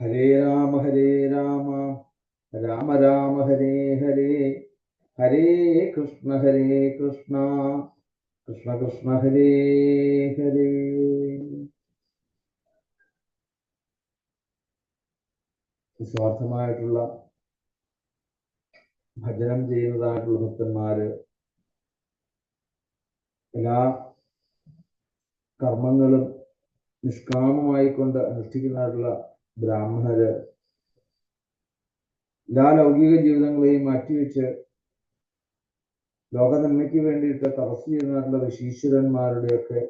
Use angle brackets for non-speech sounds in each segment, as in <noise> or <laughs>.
ഹരേ രാമ ഹരേ രാമ. രാമ രാമ ഹരേ ഹരേ. ഹരേ കൃഷ്ണ ഹരേ കൃഷ്ണ. കൃഷ്ണ കൃഷ്ണ ഹരേ ഹരേ. സ്വാർത്ഥമായിട്ടുള്ള ഭജനം ചെയ്യുന്നതായിട്ടുള്ള ഭക്തന്മാര് എല്ലാ കർമ്മങ്ങളും നിഷ്കാമമായി കൊണ്ട് അനുഷ്ഠിക്കുന്നതായിട്ടുള്ള ബ്രാഹ്മണര്. എല്ലാ ലൗകിക ജീവിതങ്ങളെയും മാറ്റിവെച്ച് ലോകനന്മയ്ക്ക് വേണ്ടിയിട്ട് തപസ് ചെയ്യുന്നതായിട്ടുള്ള ഋഷീശ്വരന്മാരുടെയൊക്കെ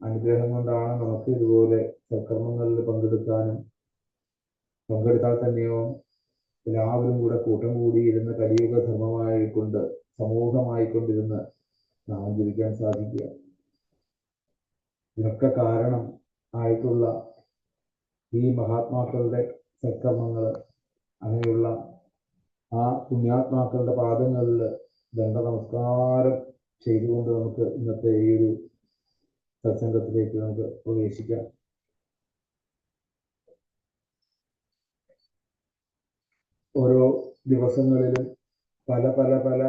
അനുഗ്രഹം കൊണ്ടാണ് നമുക്ക് ഇതുപോലെ സൽക്കർമ്മങ്ങളിൽ പങ്കെടുക്കാനും പങ്കെടുത്താൽ തന്നെയോ എല്ലാവരും കൂടെ കൂട്ടം കൂടിയിരുന്ന് കലിയുഗ ധർമ്മമായിക്കൊണ്ട് സമൂഹമായിക്കൊണ്ടിരുന്ന് നാം ജീവിക്കാൻ സാധിക്കുക. ഇതിനൊക്കെ കാരണം ആയിട്ടുള്ള ഈ മഹാത്മാക്കളുടെ സത്കർമ്മങ്ങൾ അങ്ങനെയുള്ള ആ പുണ്യാത്മാക്കളുടെ പാദങ്ങളിൽ ദണ്ഡ നമസ്കാരം ചെയ്തുകൊണ്ട് നമുക്ക് ഇന്നത്തെ ഈ ഒരു സത്സംഗത്തിലേക്ക് നമുക്ക് പ്രവേശിക്കാം. ഓരോ ദിവസങ്ങളിലും പല പല പല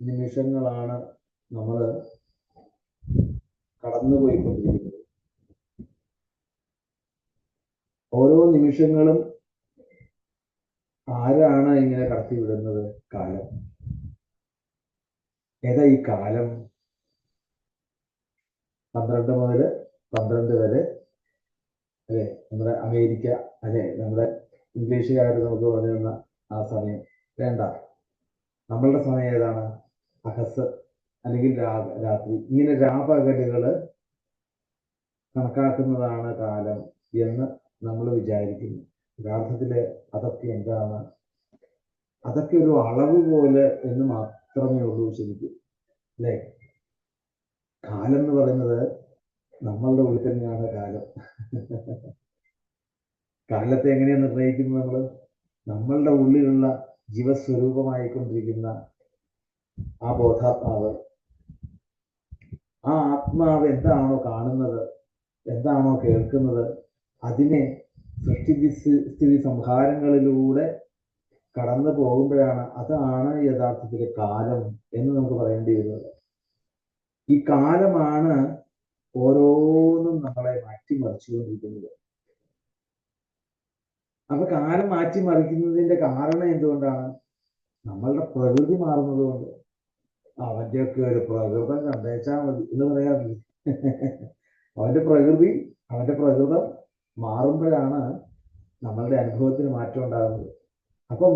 നിമിഷങ്ങളാണ് നമ്മൾ കടന്നുപോയിക്കൊണ്ടിരിക്കുന്നത്. ഓരോ നിമിഷങ്ങളും ആരാണ് ഇങ്ങനെ കടത്തിവിടുന്നത്? കാലം. ഏതാ ഈ കാലം? പന്ത്രണ്ട് മുതൽ പന്ത്രണ്ട് വരെ അല്ലെ? നമ്മുടെ അമേരിക്ക അല്ലെ? നമ്മുടെ ഇംഗ്ലീഷുകാർ നമുക്ക് പറഞ്ഞു തന്ന ആ സമയം. വേണ്ട. നമ്മളുടെ സമയം ഏതാണ്? അഹസ് അല്ലെങ്കിൽ രാത്രി. ഇങ്ങനെ രാപകലുകൾ കണക്കാക്കുന്നതാണ് കാലം എന്ന് നമ്മൾ വിചാരിക്കുന്നു. യഥാർത്ഥത്തിൽ അതൊക്കെ എന്താണ്? അതൊക്കെ ഒരു അളവ് പോലെ എന്ന് മാത്രമേ ഉള്ളൂ ശരിക്കും. അല്ലേ? കാലം എന്ന് പറയുന്നത് നമ്മളുടെ ഉള്ളിൽ തന്നെയാണ് കാലം. കാലത്തെ എങ്ങനെയാണ് നിർണയിക്കുന്നത് നമ്മൾ നമ്മളുടെ ഉള്ളിലുള്ള ജീവസ്വരൂപമായിക്കൊണ്ടിരിക്കുന്ന ആ ബോധാത്മാവ് ആ ആത്മാവ് എന്താണോ കാണുന്നത് എന്താണോ കേൾക്കുന്നത് അതിനെ സൃഷ്ടി സ്ഥിതി സംഹാരങ്ങളിലൂടെ കടന്നു പോകുമ്പോഴാണ് അതാണ് യഥാർത്ഥത്തിൽ കാലം എന്ന് നമുക്ക് പറയേണ്ടി വരുന്നത്. ഈ കാലമാണ് ഓരോന്നും നമ്മളെ മാറ്റിമറിച്ചുകൊണ്ടിരിക്കുന്നത്. അപ്പൊ കാലം മാറ്റിമറിക്കുന്നതിന്റെ കാരണം എന്തുകൊണ്ടാണ്? നമ്മളുടെ പ്രകൃതി മാറുന്നത് കൊണ്ട്. അവന്റെയൊക്കെ ഒരു പ്രകൃതം കണ്ടേച്ചാൽ മതി എന്ന് പറയാറില്ല? അവന്റെ പ്രകൃതി അവന്റെ പ്രകൃതം മാറുമ്പോഴാണ് നമ്മളുടെ അനുഭവത്തിന് മാറ്റം ഉണ്ടാകുന്നത്. അപ്പം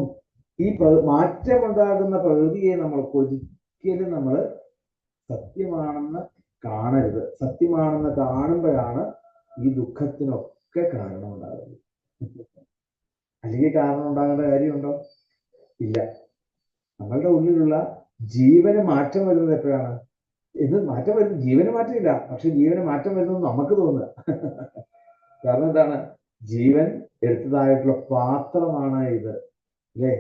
ഈ മാറ്റം ഉണ്ടാകുന്ന പ്രകൃതിയെ നമ്മൾ ഒരിക്കലും നമ്മൾ സത്യമാണെന്ന് കാണരുത്. സത്യമാണെന്ന് കാണുമ്പോഴാണ് ഈ ദുഃഖത്തിനൊക്കെ കാരണം ഉണ്ടാകുന്നത് അല്ലെങ്കിൽ കാരണം ഉണ്ടാകേണ്ട കാര്യമുണ്ടോ? ഇല്ല. നമ്മളുടെ ഉള്ളിലുള്ള ജീവന് മാറ്റം വരുന്നത് എപ്പോഴാണ്? ഇത് മാറ്റം വരുന്നത് ജീവന് മാറ്റമില്ല. പക്ഷെ ജീവന് മാറ്റം വരുന്നത് നമുക്ക് തോന്നുക. കാരണം എന്താണ്? ജീവൻ എടുത്തതായിട്ടുള്ള പാത്രമാണ് ഇത് അല്ലേ?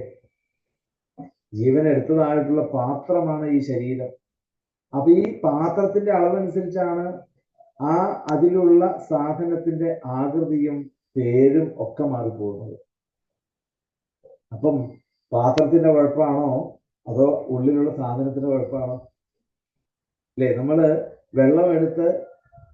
ജീവൻ എടുത്തതായിട്ടുള്ള പാത്രമാണ് ഈ ശരീരം. അപ്പൊ ഈ പാത്രത്തിന്റെ അളവനുസരിച്ചാണ് ആ അതിലുള്ള സാധനത്തിന്റെ ആകൃതിയും പേരും ഒക്കെ മാറിപ്പോകുന്നത്. അപ്പം പാത്രത്തിന്റെ കുഴപ്പമാണോ? അതോ ഉള്ളിലുള്ള സാധനത്തിന്റെ കുഴപ്പമാണോ? അല്ലേ? നമ്മൾ വെള്ളം എടുത്ത്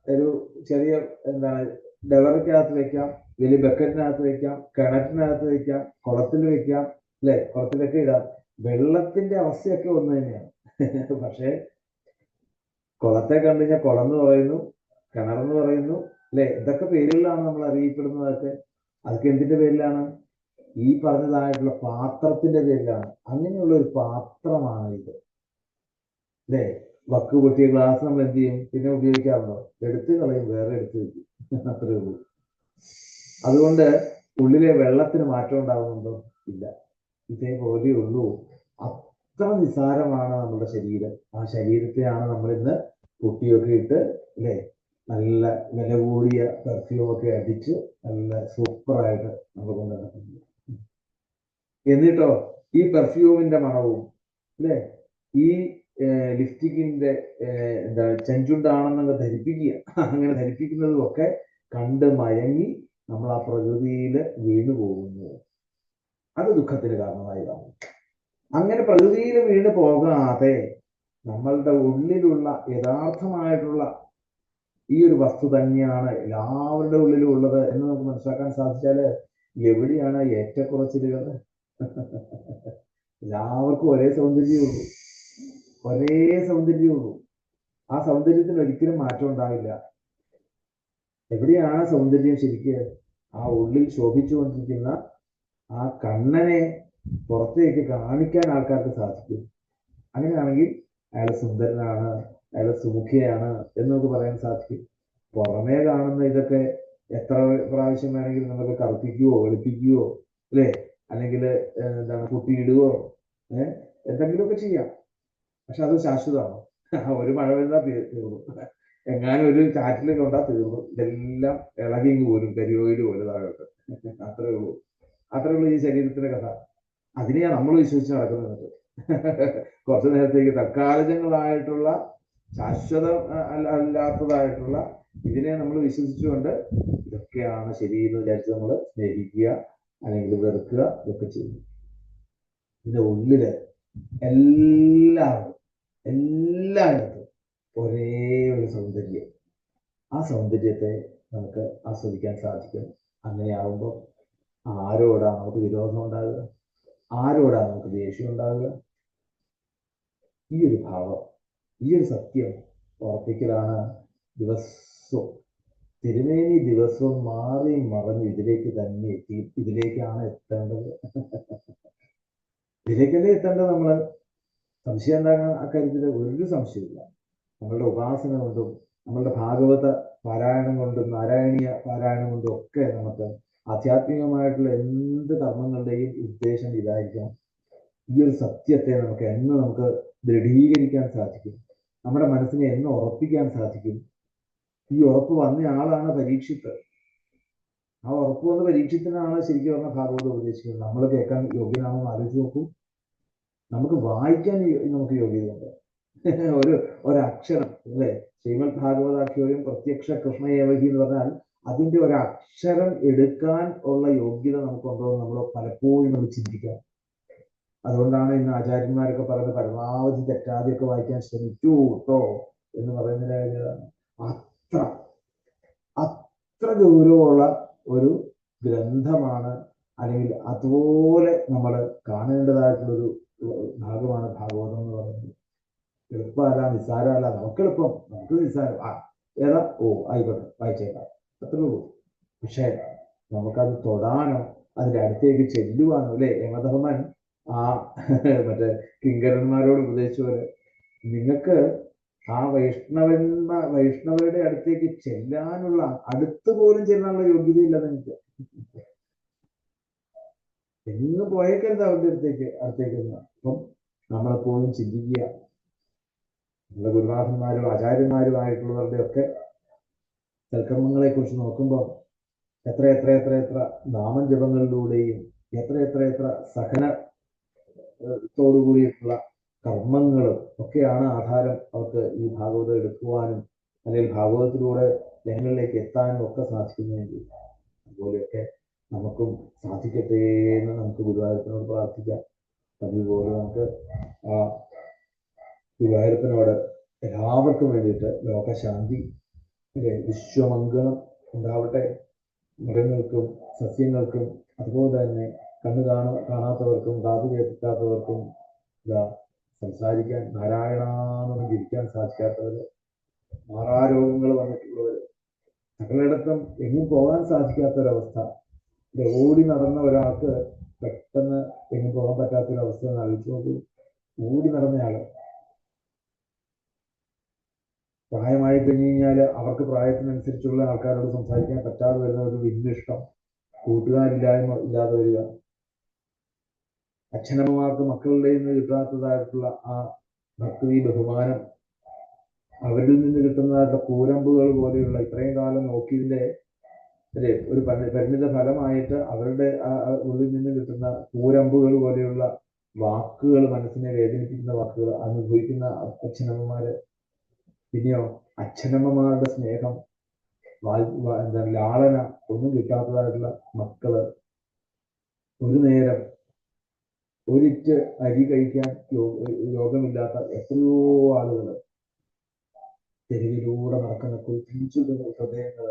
ഒരു ചെറിയ എന്താണ് ഡെവറക്കകത്ത് വെക്കാം വലിയ ബക്കറ്റിനകത്ത് വെക്കാം കിണറ്റിനകത്ത് വെക്കാം കുളത്തിൽ വെക്കാം അല്ലെ? കുളത്തിലൊക്കെ ഇടാം. വെള്ളത്തിന്റെ അവസ്ഥയൊക്കെ ഒന്ന് തന്നെയാണ്. <laughs> പക്ഷേ കുളത്തെ കണ്ടു കഴിഞ്ഞാൽ കുളം എന്ന് പറയുന്നു കിണറെന്ന് പറയുന്നു അല്ലെ? ഇതൊക്കെ പേരുകളാണ് നമ്മൾ അറിയപ്പെടുന്നതൊക്കെ. അതൊക്കെ എന്തിന്റെ പേരിലാണ്? ഈ പറഞ്ഞതായിട്ടുള്ള പാത്രത്തിന്റെ പേരിലാണ്. അങ്ങനെയുള്ള ഒരു പാത്രമാണ് ഇത്. അല്ലേ? വക്ക് പൊട്ടിയ ഗ്ലാസ് നമ്മൾ എന്ത് ചെയ്യും? പിന്നെ ഉപയോഗിക്കാറുണ്ടോ? എടുത്ത് കളയും വേറെ എടുത്ത് വെക്കും. അത്രേ ഉള്ളൂ. അതുകൊണ്ട് ഉള്ളിലെ വെള്ളത്തിന് മാറ്റം ഉണ്ടാകുന്നുണ്ടോ ഇല്ല. ഇതേപോലെ ഉള്ളൂ. അത്ര നിസാരമാണ് നമ്മുടെ ശരീരം. ആ ശരീരത്തെയാണ് നമ്മൾ ഇന്ന് പൊട്ടിയൊക്കെ ഇട്ട് അല്ലേ? നല്ല വില കൂടിയ പെർഫ്യൂം ഒക്കെ അടിച്ച് നല്ല സൂപ്പറായിട്ട് നമ്മൾ കൊണ്ട് നടക്കുന്നത് എന്നിട്ടോ ഈ പെർഫ്യൂമിന്റെ മണവും അല്ലേ? ഈ ലിപ്സ്റ്റിക്കിന്റെ എന്താ ചെഞ്ചുണ്ടാണെന്നൊക്കെ ധരിപ്പിക്കുക. അങ്ങനെ ധരിപ്പിക്കുന്നതും ഒക്കെ കണ്ട് മയങ്ങി നമ്മൾ ആ പ്രകൃതിയിൽ വീണു പോകുന്നു. അത് ദുഃഖത്തിന് കാരണമായി കാണും അങ്ങനെ പ്രകൃതിയിൽ വീണ് പോകാതെ നമ്മളുടെ ഉള്ളിലുള്ള യഥാർത്ഥമായിട്ടുള്ള ഈ ഒരു വസ്തു തന്നെയാണ് എല്ലാവരുടെ ഉള്ളിലും ഉള്ളത് എന്ന് നമുക്ക് മനസ്സിലാക്കാൻ സാധിച്ചാൽ എവിടെയാണ് ഏറ്റക്കുറച്ചിലുകൾ? എല്ലാവർക്കും ഒരേ സൗന്ദര്യമുള്ളൂ ഒരേ സൗന്ദര്യമുള്ളൂ ആ സൗന്ദര്യത്തിന് ഒരിക്കലും മാറ്റം ഉണ്ടാവില്ല. എവിടെയാണ് സൗന്ദര്യം ശരിക്ക്? ആ ഉള്ളിൽ ശോഭിച്ചുകൊണ്ടിരിക്കുന്ന ആ കണ്ണനെ പുറത്തേക്ക് കാണിക്കാൻ ആൾക്കാർക്ക് സാധിക്കും. അങ്ങനെയാണെങ്കിൽ അയാൾ സുന്ദരനാണ് അയാൾ സുമുഖിയാണ് എന്ന് നമുക്ക് പറയാൻ സാധിക്കും. പുറമേ കാണുന്ന ഇതൊക്കെ എത്ര പ്രാവശ്യം വേണമെങ്കിലും നമുക്ക് കറുപ്പിക്കുകയോ വെളുപ്പിക്കുകയോ അല്ലേ? അല്ലെങ്കിൽ എന്താണ് കുട്ടിയിടുകയോ ഏഹ് എന്തെങ്കിലുമൊക്കെ ചെയ്യാം. പക്ഷെ അത് ശാശ്വതമാണോ? <laughs> ഒരു മഴ വരുന്ന തീർന്നു. എങ്ങാനും ഒരു ചാറ്റിൽ കൊണ്ടാ തീർന്നു. ഇതെല്ലാം ഇളകി ഇങ്ങ് പോരും കരിയോയിൽ പോലും താഴോട്ട്. അത്രേ ഉള്ളൂ. അത്രേ ഉള്ളൂ ഈ ശരീരത്തിന്റെ കഥ. അതിനെയാ നമ്മൾ വിശ്വസിച്ച് നടക്കുന്നത്. <laughs> കുറച്ചു നേരത്തേക്ക് തൽക്കാലികങ്ങളായിട്ടുള്ള ശാശ്വത അല്ലാത്തതായിട്ടുള്ള ഇതിനെ നമ്മൾ വിശ്വസിച്ചുകൊണ്ട് ഇതൊക്കെയാണ് ശരി എന്ന് വിചാരിച്ച് നമ്മൾ സ്നേഹിക്കുക അല്ലെങ്കിൽ വെറുക്കുക ഇതൊക്കെ ചെയ്യും ഇതിന്റെ ഉള്ളിൽ എല്ലാവരും എല്ലായിടത്തും ഒരേ ഒരു സൗന്ദര്യം. ആ സൗന്ദര്യത്തെ നമുക്ക് ആസ്വദിക്കാൻ സാധിക്കും. അങ്ങനെയാവുമ്പോൾ ആരോടാണ് നമുക്ക് വിരോധം ഉണ്ടാകുക ആരോടാണ് നമുക്ക് ദേഷ്യം ഉണ്ടാകുക ഈ ഒരു ഭാവം ഈ ഒരു സത്യം ഉറപ്പിക്കലാണ് ദിവസവും തിരുമേനി ദിവസവും മാറി മറഞ്ഞ് ഇതിലേക്ക് തന്നെ എത്തി ഇതിലേക്കാണ് എത്തേണ്ടത്. ഇതിലേക്കല്ലേ എത്തേണ്ടത് നമ്മൾ സംശയം എന്താകാൻ അക്കാര്യത്തിൽ ഒരു സംശയമില്ല നമ്മളുടെ ഉപാസന കൊണ്ടും നമ്മളുടെ ഭാഗവത പാരായണം കൊണ്ടും നാരായണീയ പാരായണം കൊണ്ടും ഒക്കെ നമുക്ക് ആധ്യാത്മികമായിട്ടുള്ള എന്ത് കർമ്മങ്ങളുടെയും ഉദ്ദേശം ഇതായിരിക്കണം. ഈ ഒരു സത്യത്തെ നമുക്ക് എന്ന് നമുക്ക് ദൃഢീകരിക്കാൻ സാധിക്കും. നമ്മുടെ മനസ്സിനെ എന്ന് ഉറപ്പിക്കാൻ സാധിക്കും. ഈ ഉറപ്പ് വന്ന ആളാണ് പരീക്ഷിത്ത് ആ ഉറപ്പ് വന്ന പരീക്ഷത്തിനാണ് ശരിക്കും പറഞ്ഞ ഭാഗവത ഉപദേശിക്കുന്നത്. നമ്മൾ കേൾക്കാൻ യോഗ്യനാണെന്ന് ആലോചിച്ച് നോക്കൂ. നമുക്ക് വായിക്കാൻ നമുക്ക് യോഗ്യതയുണ്ട്. <laughs> ഒരു ഒരക്ഷരം അല്ലെ? ശ്രീമദ് ഭാഗവതാഖ്യോയും പ്രത്യക്ഷ കൃഷ്ണയേവകി എന്ന് പറഞ്ഞാൽ അതിന്റെ ഒരു അക്ഷരം എടുക്കാൻ ഉള്ള യോഗ്യത നമുക്കുണ്ടോ എന്ന് നമ്മൾ പലപ്പോഴും നമ്മൾ ചിന്തിക്കാം അതുകൊണ്ടാണ് ഇന്ന് ആചാര്യന്മാരൊക്കെ പറയുന്നത് പരമാവധി തെറ്റാതെയൊക്കെ വായിക്കാൻ ശ്രമിക്കൂ കേട്ടോ എന്ന് പറയുന്ന അത്ര അത്ര ഗൗരവമുള്ള ഒരു ഗ്രന്ഥമാണ് അല്ലെങ്കിൽ അതുപോലെ നമ്മൾ കാണേണ്ടതായിട്ടുള്ളൊരു ഭാഗമാണ് ഭാഗവതം എന്ന് പറയുന്നത്. എളുപ്പമല്ല നിസ്സാരമല്ല നമുക്ക് എളുപ്പം നമുക്ക് നിസ്സാരം. ആ ഏതാ? ഓ ആയിക്കോട്ടെ വായിച്ചേക്കാം. അത്രേ ഉള്ളൂ. പക്ഷേ നമുക്കത് തൊടാനോ അതിന്റെ അടുത്തേക്ക് ചെല്ലുവാനോ അല്ലേ? യമധർമ്മൻ ആ മറ്റേ കിങ്കരന്മാരോട് ഉപദേശിച്ച പോലെ നിങ്ങൾക്ക് ആ വൈഷ്ണവന്മ വൈഷ്ണവരുടെ അടുത്തേക്ക് ചെല്ലാനുള്ള അടുത്ത് പോലും ചെല്ലാനുള്ള യോഗ്യതയില്ല നിങ്ങൾക്ക് എന്ന് പോയേക്കരുത് അവരുടെ അടുത്തേക്ക് അടുത്തേക്ക് അപ്പം നമ്മളെപ്പോഴും ചിന്തിക്കുക. നമ്മുടെ ഗുരുനാഥന്മാരും ആചാര്യന്മാരും ആയിട്ടുള്ളവരുടെ ഒക്കെ സൽക്കർമ്മങ്ങളെ കുറിച്ച് നോക്കുമ്പോൾ എത്ര എത്ര എത്ര എത്ര നാമജപങ്ങളിലൂടെയും എത്ര എത്ര എത്ര സഹന കൂടിയിട്ടുള്ള കർമ്മങ്ങളും ഒക്കെയാണ് ആധാരം അവർക്ക് ഈ ഭാഗവതം എടുക്കുവാനും അല്ലെങ്കിൽ ഭാഗവതത്തിലൂടെ ജനങ്ങളിലേക്ക് എത്താനും ഒക്കെ സാധിക്കുന്നതെങ്കിൽ അതുപോലെയൊക്കെ നമുക്കും സാധിക്കട്ടെ എന്ന് നമുക്ക് ഗുരുവായൂരപ്പനോട് പ്രാർത്ഥിക്കാം. അതുപോലെ നമുക്ക് ആ ഗുരുവായൂരപ്പനോട് എല്ലാവർക്കും വേണ്ടിയിട്ട് ലോകശാന്തി വിശ്വമംഗളം ഉണ്ടാവട്ടെ. മൃഗങ്ങൾക്കും സസ്യങ്ങൾക്കും അതുപോലെ തന്നെ കണ്ണു കാണ കാണാത്തവർക്കും കാതു കേൾക്കാത്തവർക്കും ഇതാ സംസാരിക്കാൻ നാരായണാന്ന് ജപിക്കാൻ സാധിക്കാത്തവര് മാറാരോഗങ്ങൾ വന്നിട്ടുള്ളവര്. സകലയിടത്തും എങ്ങും പോകാൻ സാധിക്കാത്തൊരവസ്ഥ. ഓടി നടന്ന ഒരാൾക്ക് പെട്ടെന്ന് എങ്ങും പോകാൻ പറ്റാത്തൊരവസ്ഥ ആലോചിച്ച് നോക്കൂ. ഓടി നടന്നയാൾ. പ്രായമായി കഴിഞ്ഞു കഴിഞ്ഞാൽ അവർക്ക് പ്രായത്തിനനുസരിച്ചുള്ള ആൾക്കാരോട് സംസാരിക്കാൻ പറ്റാതെ വരുന്ന ഒരു വിന്നിഷ്ടം കൂട്ടുകാരില്ലായ്മ ഇല്ലാതെ വരിക. അച്ഛനമ്മമാർക്ക് മക്കളുടെ നിന്ന് കിട്ടാത്തതായിട്ടുള്ള ആ ഭക്തി ബഹുമാനം അവരിൽ നിന്ന് കിട്ടുന്നതായിട്ടുള്ള കൂരമ്പുകൾ പോലെയുള്ള ഇത്രയും കാലം നോക്കിയതിന്റെ അല്ലെ ഒരു പരിണിത ഫലമായിട്ട് അവരുടെ ഉള്ളിൽ നിന്ന് കിട്ടുന്ന കൂരമ്പുകൾ പോലെയുള്ള വാക്കുകൾ മനസ്സിനെ വേദനിപ്പിക്കുന്ന വാക്കുകൾ അനുഭവിക്കുന്ന അച്ഛനമ്മമാര്. പിന്നെയോ അച്ഛനമ്മമാരുടെ സ്നേഹം എന്താ ലാളന ഒന്നും കിട്ടാത്തതായിട്ടുള്ള മക്കൾ. ഒരു നേരം ഒരിറ്റ് അരി കഴിക്കാൻ രോഗമില്ലാത്ത എത്രയോ ആളുകൾ തെരുവിലൂടെ നടക്കുന്ന കുറിച്ചു ഹൃദയങ്ങൾ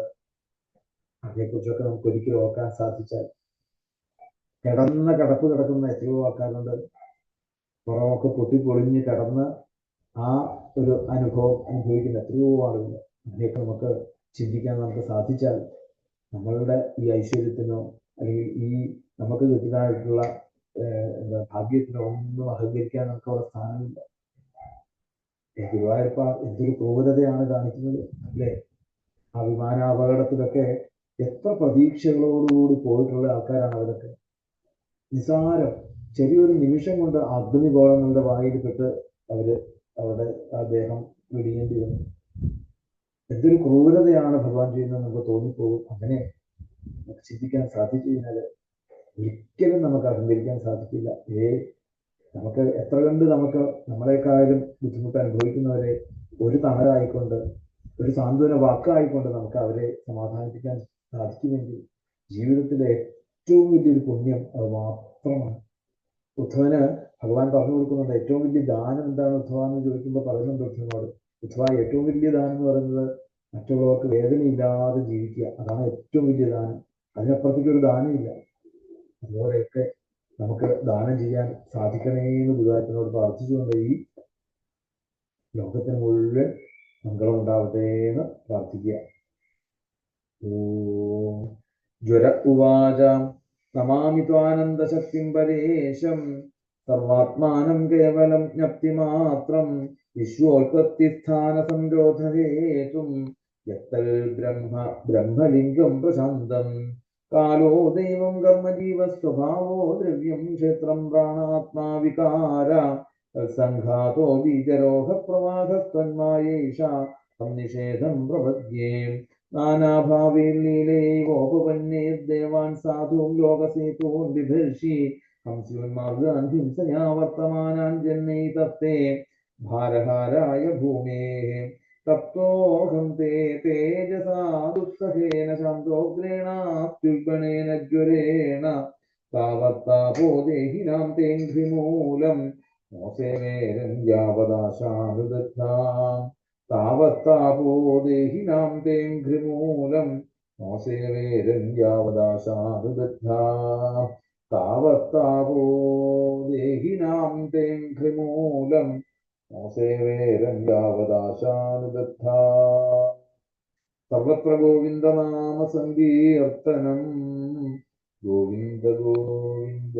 അതിനെക്കുറിച്ചൊക്കെ നമുക്ക് ഒരിക്കലും ഓർക്കാൻ സാധിച്ചാൽ കിടന്ന കിടപ്പ് കിടക്കുന്ന എത്രയോ ആൾക്കാരുണ്ട്. പുറമൊക്കെ പൊട്ടിപ്പൊളിഞ്ഞ് കിടന്ന് ആ ഒരു അനുഭവം അനുഭവിക്കുന്ന എത്രയോ ആളുകൾ അതിനെയൊക്കെ നമുക്ക് ചിന്തിക്കാൻ നമുക്ക് സാധിച്ചാൽ നമ്മളുടെ ഈ ഐശ്വര്യത്തിനോ അല്ലെങ്കിൽ ഈ നമുക്ക് കിട്ടുന്നതായിട്ടുള്ള എന്താ ഭാഗ്യത്തിനോ ഒന്നും അഹങ്കരിക്കാൻ നമുക്ക് അവിടെ സ്ഥാനമില്ല. ഗുരുവായൂരപ്പ എന്തൊരു ക്രൂരതയാണ് കാണിക്കുന്നത് അല്ലേ? ആ വിമാനാപകടത്തിലൊക്കെ എത്ര പ്രതീക്ഷകളോടുകൂടി പോയിട്ടുള്ള ആൾക്കാരാണ് അവരൊക്കെ. നിസാരം ചെറിയൊരു നിമിഷം കൊണ്ട് അഗ്നിഗോളങ്ങളുടെ വായിൽപ്പെട്ട് അവർ അവരുടെ ആ ദേഹം വെടിയേണ്ടി വന്നു എന്തൊരു ക്രൂരതയാണ് ഭഗവാൻ ചെയ്യുന്നത് നമുക്ക് തോന്നിപ്പോകും. അങ്ങനെ ചിന്തിക്കാൻ സാധിച്ചു കഴിഞ്ഞാൽ ഒരിക്കലും നമുക്ക് അഹങ്കരിക്കാൻ സാധിക്കില്ല. ഏ നമുക്ക് എത്ര കണ്ട് നമുക്ക് നമ്മളെക്കാളും ബുദ്ധിമുട്ട് അനുഭവിക്കുന്നവരെ ഒരു തണലായിക്കൊണ്ട് ഒരു സാന്ത്വന വാക്കായിക്കൊണ്ട് നമുക്ക് അവരെ സമാധാനിപ്പിക്കാൻ സാധിക്കുമെങ്കിൽ ജീവിതത്തിലെ ഏറ്റവും വലിയൊരു പുണ്യം അത് മാത്രമാണ്. ഉദ്ധവന് ഭഗവാൻ പറഞ്ഞു കൊടുക്കുന്നുണ്ട് ഏറ്റവും വലിയ ദാനം എന്താണ് ഉദ്ധവ? എന്ന് ചോദിക്കുമ്പോൾ പറയുന്നുണ്ട് ഉദ്ധവനോട് ഉദ്ധവ ഏറ്റവും വലിയ ദാനം എന്ന് പറയുന്നത് മറ്റുള്ളവർക്ക് വേദനയില്ലാതെ ജീവിക്കുക. അതാണ് ഏറ്റവും വലിയ ദാനം. അതിനപ്പുറത്തേക്ക് ഒരു ദാനമില്ല അതുപോലെയൊക്കെ നമുക്ക് ദാനം ചെയ്യാൻ സാധിക്കണേ എന്ന് ഗുരുവായൂരപ്പനോട് പ്രാർത്ഥിച്ചുകൊണ്ട് ഈ ലോകത്തിന് മുഴുവൻ മംഗളം ഉണ്ടാവട്ടെ എന്ന് പ്രാർത്ഥിക്കുക. ഓം. ജ്വര ഉവാച. നമാമി ത്വാനന്ദശക്തിം പരേശം. സർവാത്മാനം കേവലം ജ്ഞപ്തിമാത്രം. വിശ്വോൽപത്തിസ്ഥാന സംരോധഹേതും യത്തൽ ബ്രഹ്മ ബ്രഹ്മലിംഗം പ്രശാന്തം. കാലോ ദൈവം കർമ്മജീവ സ്വഭാവോ ദ്രവ്യം ക്ഷേത്രം പ്രാണാത്മാവികാര സംഘാതോ ബീജരോഹ പ്രവാഹസ്ത്വന്മായേഷ സംനിഷേധം പ്രപദ്യേ നാനാഭാവേൻ ലീലൈവോപവന്നേർദേവാൻ സാധൂൻ ലോകസേതൂൻ ബിഭർഷി ഹംസ്യോന്മാർഗാൻ ഹിംസയാ വർത്തമാനാൻ ജന്മൈ തത്തേ ഭാരഹാരായ ഭൂമേः തപ്തോഹം തേ തേജസാ ദുസ്സഹേന ശാന്തോഗ്രേണാത്യുൽബണേന ജ്വരേണ താവത്താപോ ദേഹിനാം തേഘ്രിമൂലം മോസേനേരം യാവദാശാഹൃദാം താവത്താപോ ദേഹിനാം തേഘ്രിമൂലം മോസേവേരം യാവദാശാഹൃദാ താവത്താപോ ദേഹിനാം सेवेरं यावदाशानुबद्धा सर्वत्र गोविन्दनामसङ्गीर्तनम् गोविन्द गोविन्द